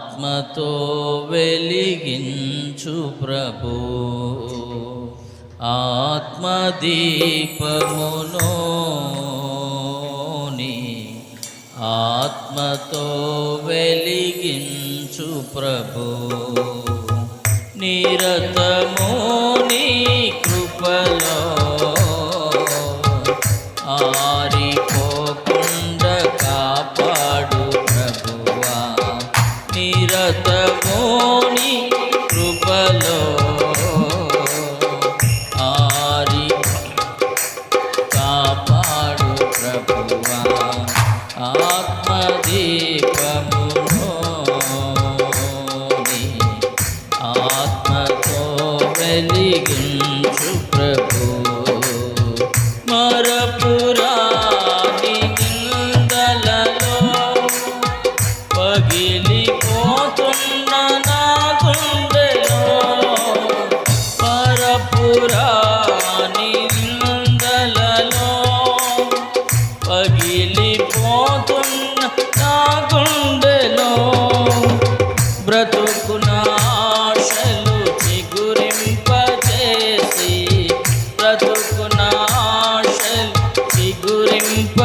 ఆత్మతో వెలిగించు ప్రభు. ఆత్మదీపమునోని ఆత్మతో వెలిగించు ప్రభు. నిరత ఆత్మదీపము. పగిలిపోతున్న నా గుండెలో బ్రతుకునాశలు చిగురింపచేసి బ్రతుకునాశలు చిగురింపచేసి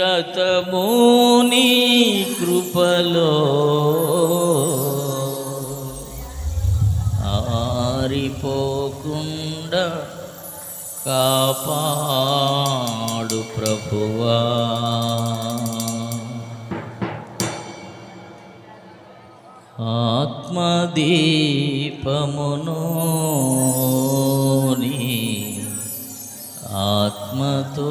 నిరతము నీ కృపలో. ఆరిపోకుండా కాపాడు ప్రభువా. ఆత్మదీపమును ఆత్మతో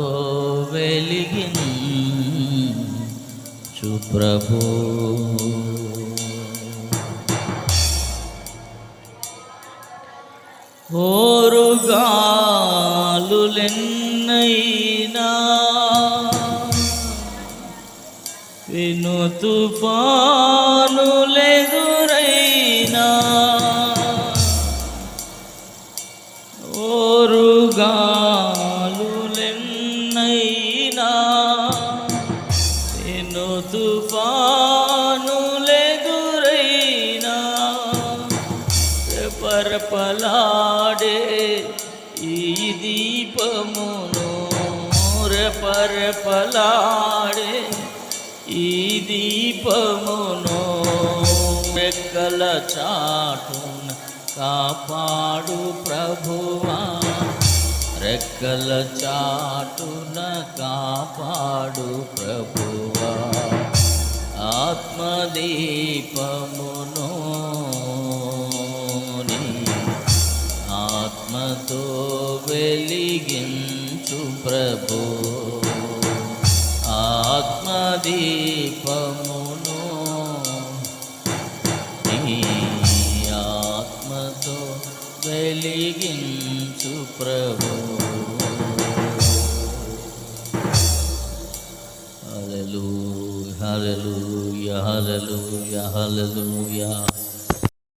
ప్రభు. ఓరుగాలులెన్నైనా విను తుఫా పరపలాడే ఈ దీపమును పరపలాడే ఈ దీపమును మెక్కల చాటున కాపాడు ప్రభువా రెక్కల చాటున కాపాడు ప్రభువా ఆత్మదీపము ఆత్మతో వెలిగించు ప్రభు. ఆత్మదీపమును నీ ఆత్మతో వెలిగించు ప్రభు. హలలు హలలు హల్లెలూయా హల్లెలూయా. యా